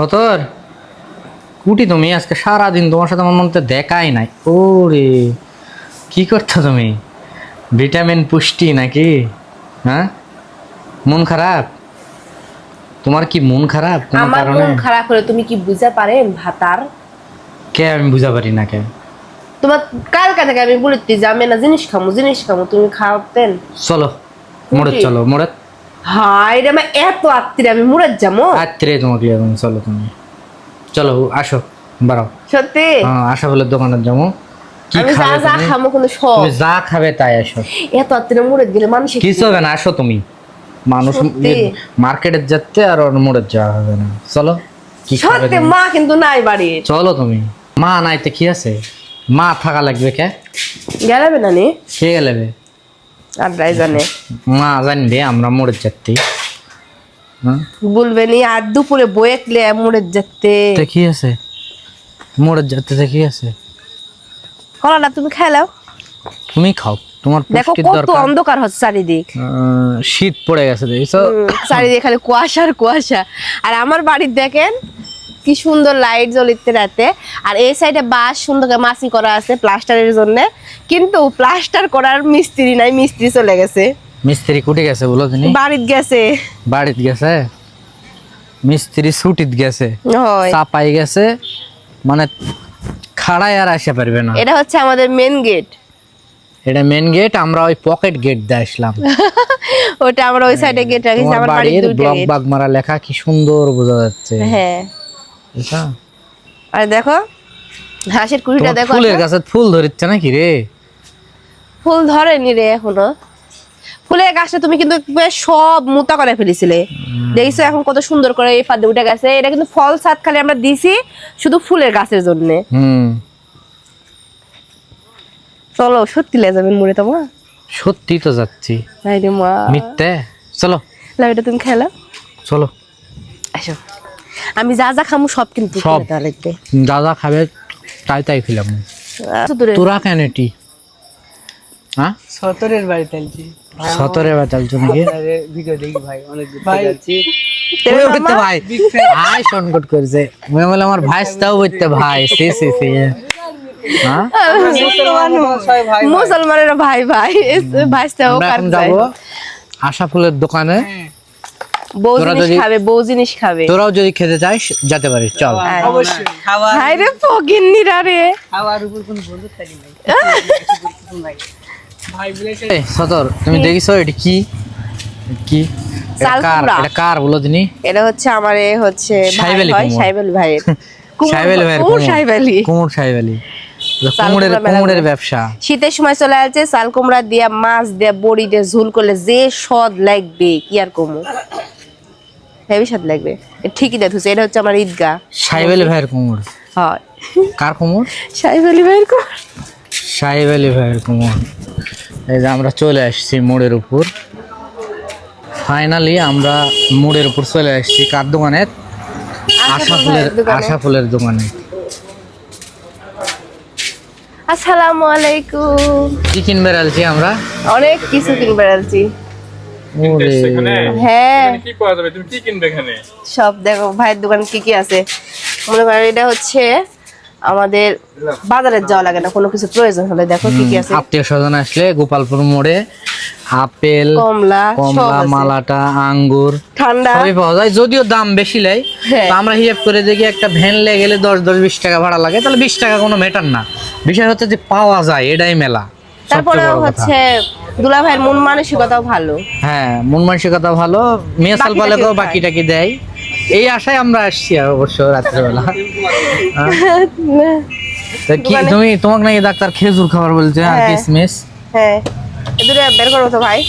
সতর? কুটি তুমি আজকে সারাদিন তোমার সাথে আমার মনে দেখাই নাই। ওরে কি করছ তুমি? ভিটামিন পুষ্টি নাকি? হ্যাঁ? মন খারাপ? তোমার কি মন খারাপ? কোনো আমার কারণে? মন খারাপ হলে তুমি কি বুঝতে পারেন ভাতার? কে আমি বুঝা পারি না কে? তোমার কালকা থেকে আমি বলতে যে আমি না জিনিস খামো জিনিস খামো তুমি খাওয়াতেন চলো মোড়ে চলো মোড়ে হাই রে আমার এত আত্মীয় আমি মুরাদ যাব। রাত্রে তোমাকে লিয়ে যাব, চলো তুমি। চলো আসো বাড়াও। সত্যি? হ্যাঁ আশা বলে দোকানে যাব। আমি যা সব। তুমি যা খাবে তাই আসো। এত আত্মীয় মুরাদ গেলে মানুষ কিছু হবে না আসো তুমি। মানুষ? মার্কেটে যাচ্ছে আর ওর মোড়ে যাওয়া হবে না। চলো কি সত্যি মা কিন্তু নাই বাড়ির চলো তুমি। মা নাইতে কি আছে? মা থাকা লাগবে কে? গেলাবে না নি কে গেলেবে? আর রাই জানে। মা জানবে আমরা মোড়ে যাচ্ছি। হ্যাঁ? বলবে নি আর দুপুরে বয়েকলে যেতে কি আছে? যাতে কি আছে? কলাটা তুমি খেলাও তুমি খাও তোমার দেখো কত অন্ধকার হচ্ছে চারিদিক। শীত পড়ে গেছে দেখছ? চারিদিকে খালি কুয়াশা আর কুয়াশা। আর আমার বাড়ির দেখেন কি সুন্দর লাইট জ্বলিতে রাতে। আর এই সাইডে বাঁশ সুন্দর করে মাছি করা আছে প্লাস্টারের জন্য। কিন্তু প্লাস্টার করার মিস্ত্রি নাই মিস্ত্রি চলে গেছে। মিস্ত্রি কুটে গেছে বলো তিনি বাড়িতে গেছে। বাড়িত গেছে? মিস্ত্রি ছুটিত গেছে। হয়। চাপাই গেছে। মানে খাড়ায় আর আসতে পারবে না। এটা হচ্ছে আমাদের মেন গেট এটা মেন গেট আমরা ওই পকেট গেট দিয়ে আসলাম। ওটা আমরা ওই সাইডে গেট তোমার আমার বাড়ির ব্লক বাগমারা লেখা কি সুন্দর বোঝা যাচ্ছে। হ্যাঁ। বুঝছ? আর দেখো হাঁসের কুড়িটা দেখো ফুলের আচ্ছা। গাছে ফুল ধরিচ্ছে নাকি রে? ফুল ধরেনি রে এখনও। ফুলের গাছটা তুমি কিন্তু সব মোটা করে ফেলেছিলে। দেখছ এখন কত সুন্দর করে এই ফাঁদে উঠে গেছে। এটা কিন্তু ফল ছাদ খালি আমরা দিছি শুধু ফুলের গাছের জন্য। হুম। চলো সত্যি লে যাবেন মুড়ে তোমার সত্যি তো যাচ্ছি। মা। মিথ্যে? চলো। লাইটা তুমি খেলা চলো। আসো। আমি যা যা খামু সব কিন্তু সব। তাহলে দাদা খাবে তাই তাই খেলাম। তোরা কেন এটি? হ্যাঁ? সতরের বাড়িতে আলছি সতরে বাতালছো নাকি? ভিডিও দেখি ভাই অনেক ভাই। যাচ্ছি। করতে ভাই। ভাই সংকট করেছে। মুই বলে আমার ভাই তাও বলতে ভাই। সে সে সে। হ্যাঁ? মুসলমানের ভাই ভাই। ভাইস্তাও আমরা যাব আশা ফুলের দোকানে। বউ জিনিস খাবে বউ জিনিস খাবে। তোরাও যদি খেতে চাস যেতে পারিস চল। অবশ্যই। খাওয়া হাই রে ফকিন্নিরা রে। খাওয়ার উপর কোনো বন্ধু থাকি নাই নাই। ভাই বলেছে সতর তুমি দেখিছো এটি কি? কি? এটা কার বলো দিনি? এটা হচ্ছে আমার এ হচ্ছে ভাই হয়, কুমোর- কুমোর। ব্যবসা। শীতের সময় চলে আসছে চাল কুমড়া দিয়া মাছ দিয়া বড়ি দিয়ে ঝুল করলে যে স্বাদ লাগবে কি আর কমু? হেভি স্বাদ লাগবে। ঠিকই দেখুছে এটা হচ্ছে আমার ঈদগাহ। সাহেব আলী ভাইয়ের কুমোর। হয়। কার কুমোর? সাহেব আলী ভাইয়ের কুমোর। সাহেব আলী ভাইয়ের কুমোর। এই যে আমরা চলে আসছি মোড়ের উপর। ফাইনালি আমরা মোড়ের উপর চলে আসছি। কার দোকানে? আশা ফুলের আশা ফুলের দোকানে। আসসালামু আলাইকুম। কি কিনবে আমরা? অনেক কিছু কিনবে হ্যাঁ। কি পাওয়া যাবে? তুমি কি কিনবে এখানে? সব দেখো ভাইয়ের দোকান কি কি আছে। মনে করেন এটা হচ্ছে আমাদের বাজারে যাওয়া লাগে না কোনো কিছু প্রয়োজন হলে দেখো কি কি আছে। আত্মীয় স্বজন আসলে গোপালপুর মোড়ে আপেল কমলা সব কমলা মালাটা আঙ্গুর ঠান্ডা। সবই পাওয়া যায় যদিও দাম বেশি লেয় হ্যাঁ। আমরা হিসাব করে দেখি একটা ভ্যান লেগে গেলে দশ দশ বিশ টাকা ভাড়া লাগে তাহলে বিশ টাকা কোনো মেটার না। বিষয় হচ্ছে যে পাওয়া যায় এটাই মেলা। তারপরে হচ্ছে দুলা ভাইয়ের মন মানসিকতাও ভালো। হ্যাঁ মন মানসিকতা ভালো। মেয়ে সাল বাকিটা পালেকেও কেউ খায়। বাকি টাকি দেয়। এই আশায় আমরা আসছি অবশ্য রাত্রেবেলা। হ্যাঁ। কি তুমি তোমাকে নাকি ডাক্তার খেজুর খাবার বলছে আর হ্যাঁ। কিসমিস। হ্যাঁ। এ দূরে বের করো তো ভাই।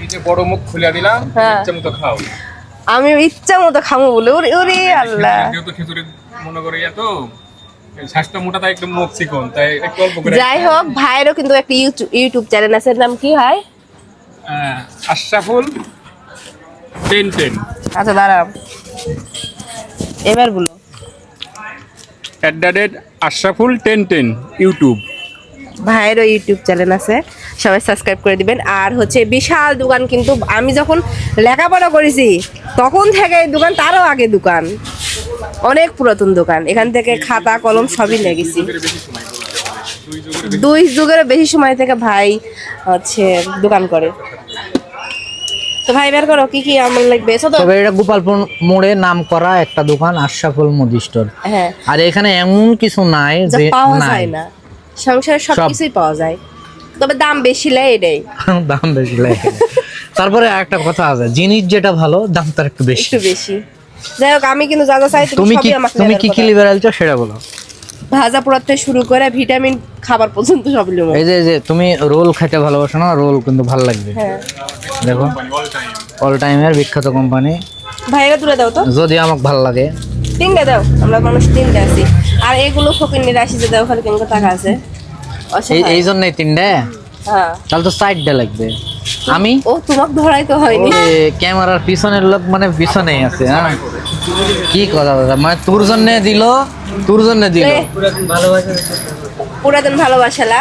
এই যে বড় মুখ খুলে দিলাম হ্যাঁ। ইচ্ছা মতো খাও। আমি ইচ্ছা মতো খামো বলে। ওরে ওরে আল্লাহ। যেহেতু খিচুড়ি মনে করে ইয়া তো মোটা তাই একদম মুখ চিকন তাই একটু অল্প করে যাই হোক ভাইয়েরও কিন্তু একটা ইউটিউব চ্যানেল আছে নাম কি হয় আশরাফুল টেন টেন। আচ্ছা দাঁড়াও। এবার বলো। At the rate Ashraful ten ten YouTube ভাইয়েরও YouTube channel আছে সবাই সাবস্ক্রাইব করে দিবেন। আর হচ্ছে বিশাল দোকান কিন্তু আমি যখন লেখাপড়া করেছি তখন থেকে এই দোকান তারও আগে দোকান। অনেক পুরাতন দোকান। এখান থেকে খাতা কলম সবই লেগেছি দুই যুগের বেশি সময় থেকে ভাই হচ্ছে দোকান করে। তো ভাই বের করো কি কি আমার লাগবে? তবে এটা গোপালপুর মোড়ে নাম করা একটা দোকান আশরাফুল মুদি স্টোর। হ্যাঁ। আর এখানে এমন কিছু নাই যে পাওয়া নাই। যায় না। সংসারে সব। কিছুই পাওয়া যায়। তবে দাম বেশি লাই এটাই। দাম বেশি লাগে তারপরে একটা কথা আছে জিনিস যেটা ভালো দাম তার একটু বেশি। একটু বেশি। যাই হোক আমি কিন্তু যা যা চাই তুমি কি তুমি কি কি কথা। লিবার আলছো সেটা বলো। ভাজা পোড়ার থেকে শুরু করে ভিটামিন খাবার পর্যন্ত সব লিমো এই যে এই যে তুমি রোল খেতে ভালোবাসো না রোল কিন্তু ভালো লাগবে। হ্যাঁ। দেখো অল টাইম অল টাইমের বিখ্যাত কোম্পানি ভাইরা তুলে দাও তো। যদি আমাকে ভালো লাগে। তিনটা দাও আমরা মানুষ তিনটে আছি। আর এগুলো ফকির নিয়ে আসি যে দাও ওখানে কেমন টাকা আছে। এই জন্যই তিনটে। তাহলে তো সাইডটা লাগবে। আমি? ও তোমাকে ধরাই তো হয়নি। ওরে ক্যামেরার পিছনের লোক মানে পিছনেই আছে হ্যাঁ? কি কথা বলছো? মানে তোর জন্য দিল তোর জন্য দিল। এ, পুরাতন ভালোবাসালা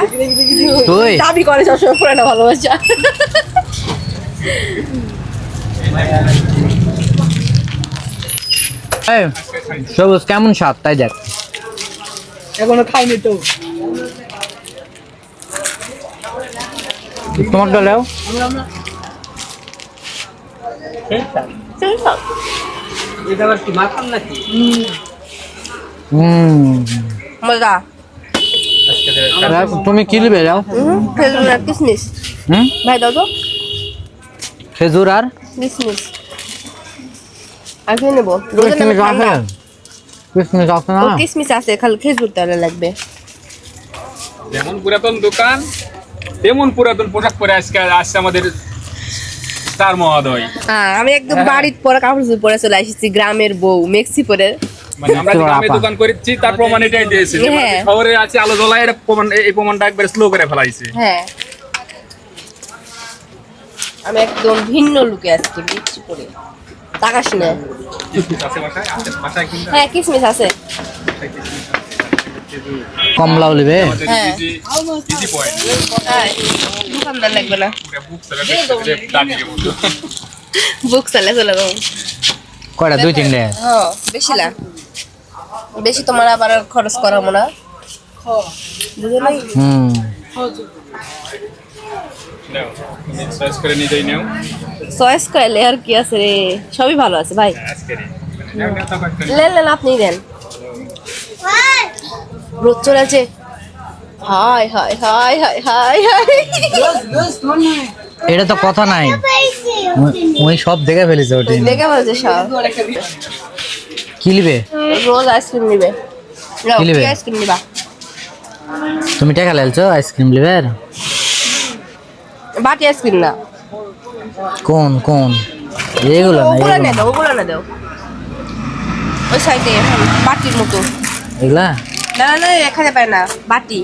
তুই? দাবি করে সবসময় পুরানো ভালোবাসা। সবুজ কেমন স্বাদ? তাই দেখ। এখনও খাইনি তো। তোমার ডালেও এটা আবার কি মাখান নাকি হুম। মজা। তুমি কি নেবে? যাও হুম, খেজুর আর কিসমিস। হুম? ভাই দাও তো। খেজুর আর? কিসমিস। আর কি নেব। কিশমিশ আছে? না? কিসমিস আছে খালি খেজুর তাহলে লাগবে। যেমন পুরাতন দোকান তেমন পুরাতন পোশাক পরে আজকে আসছে আমাদের স্টার মহোদয়। হ্যাঁ আমি একদম বাড়ির পরে কাপড় চোপড় পরে চলে এসেছি গ্রামের বউ মেক্সি পরে। মানে আমরা গ্রামে। দোকান করেছি তার প্রমাণ এটাই দিয়েছে হ্যাঁ। শহরে আছে আলো জ্বলায় এটা প্রমাণ এই প্রমাণটা একবার স্লো করে ফেলাইছে। হ্যাঁ। আমি একদম ভিন্ন লুকে তাকাস না। হ্যাঁ কিসমিস আছে। কমলাও নেবে? হ্যাঁ। হ্যাঁ দোকানদার লাগবে না বুক চালে চলে যাব। কয়টা? দুই তিনটে? হ্যাঁ বেশি না। বেশি তোমার আবার খরচ করাবো না। হুম। করে আর কি আছে রে? সবই ভালো আছে ভাই। লেন লেন আপনি দেন। রোদ চলেছে। Hi hi hi hi hi hi এটা তো কথা নাই। ওই- সব দেখে ফেলেছে ওটি। দেখে বলছে সব। কি নিবে? রোজ আইসক্রিম নিবে। কি নিবে? আইসক্রিম নিবা? তুমি টাকা লেলছো আইসক্রিম নিবে বাটি আইসক্রিম না। কোন কোন? এগুলো না ওগুলো না। দাও ওগুলো না দাও। ওই সাইডে বাটির মতো। এগুলা? না না এখানে পায় না বাটি।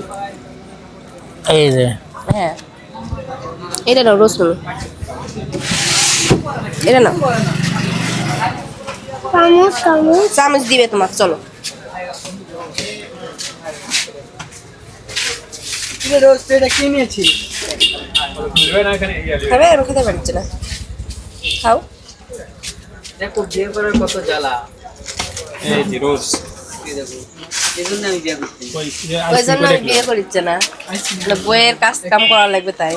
এই যে। হ্যাঁ। এটা নাও রোজ নাও এটা নাও। চামচ দিবে তোমার চলো। রোজ এটা কিনেছি নেবে না এখানে খাবে? আমি খেতে পারছি না। খাও। দেখো বিয়ে করার কত জ্বালা। এই যে রোজ এই দেখো এই জন্য আমি বিয়ে করছি ওই ওই জন্য আমি বিয়ে করিচ্ছে না। না, বইয়ের কাজ কাম করা লাগবে তাই।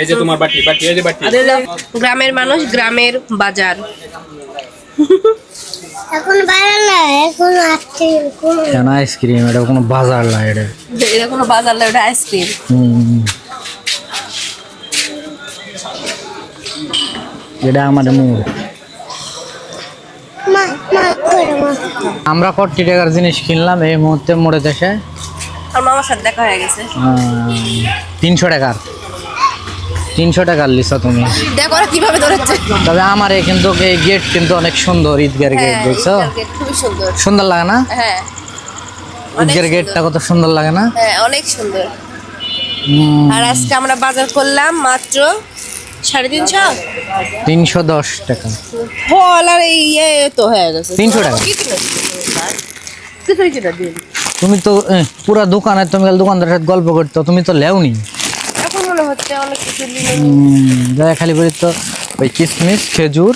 এই যে তোমার বাটি বাটি এই যে বাটি। গ্রামের মানুষ গ্রামের বাজার। এখন বাইরে না এখন আসছে কেন আইসক্রিম? এটা কোনো বাজার না এটা। এটা কোনো বাজার না ওটা আইসক্রিম। এটা আমার মুড। আমরা কোটি টাকার জিনিস কিনলাম এই মুহূর্তে মোড়ে দেশে। আর মামার সাথে দেখা হয়ে গেছে। তিনশো টাকার। তিনশো টাকার লিসা তুমি। দেখো ওরা কীভাবে ধরেছে। তবে আমার এই কিন্তু এই গেট কিন্তু অনেক সুন্দর ঈদগার গেট হ্যাঁ দেখছ? সুন্দর। লাগে না? হ্যাঁ। ঈদগার গেটটা কত সুন্দর লাগে না? হ্যাঁ অনেক সুন্দর। আর আজকে আমরা বাজার করলাম মাত্র সাড়ে তিনশো? তিনশো দশ টাকা। ফল আর ইয়ে তো হয়ে গেছে। 300 টাকা? তুমি তো পুরা দোকানে তুমি গেলে দোকানদারের সাথে গল্প করতো তুমি তো লেওনি। এখন মনে হচ্ছে অনেক কিছু নিয়ে খালি বলি তো ওই কিশমিশ খেজুর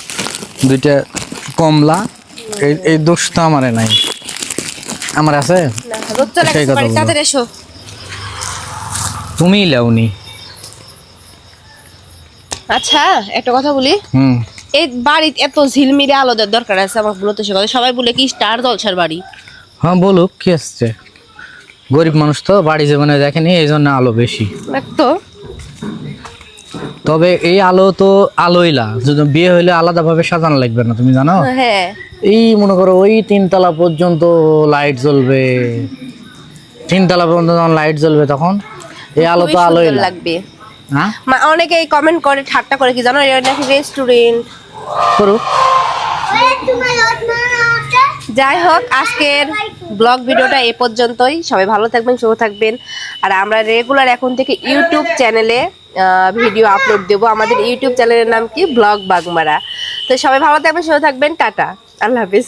দুইটা কমলা এই এই দোষ তো আমারে নাই। আমার আছে? সেই কথা তুমি লেওনি। আচ্ছা একটা কথা বলি। হুম। এই বাড়ি এত ঝিলমিরে আলো দেওয়ার দরকার আছে আমার বলতে সে কথা। সবাই বলে কি স্টার জলসার বাড়ি? হ্যাঁ বলুক কি আসছে? গরিব মানুষ তো বাড়ি জীবনে দেখেনি এই জন্য আলো বেশি। তো। তবে এই আলো তো আলোইলা যদি বিয়ে হইলে আলাদাভাবে সাজানো লাগবে না তুমি জানো? হ্যাঁ। এই মনে করো ওই তিনতলা পর্যন্ত লাইট জ্বলবে। তিনতলা পর্যন্ত যখন লাইট জ্বলবে তখন এই আলো তো আলোই লাগবে। অনেকেই কমেন্ট করে ঠাট্টা করে কি জানো? এটা নাকি রেস্টুরেন্ট করুক। যাই হোক আজকের ব্লগ ভিডিওটা এ পর্যন্তই। সবাই ভালো থাকবেন সুস্থ থাকবেন। আর আমরা রেগুলার এখন থেকে ইউটিউব চ্যানেলে ভিডিও আপলোড দেব। আমাদের ইউটিউব চ্যানেলের নাম কি? ব্লগ বাগমারা। তো সবাই ভালো থাকবেন সুস্থ থাকবেন। টাটা। আল্লাহ হাফিজ।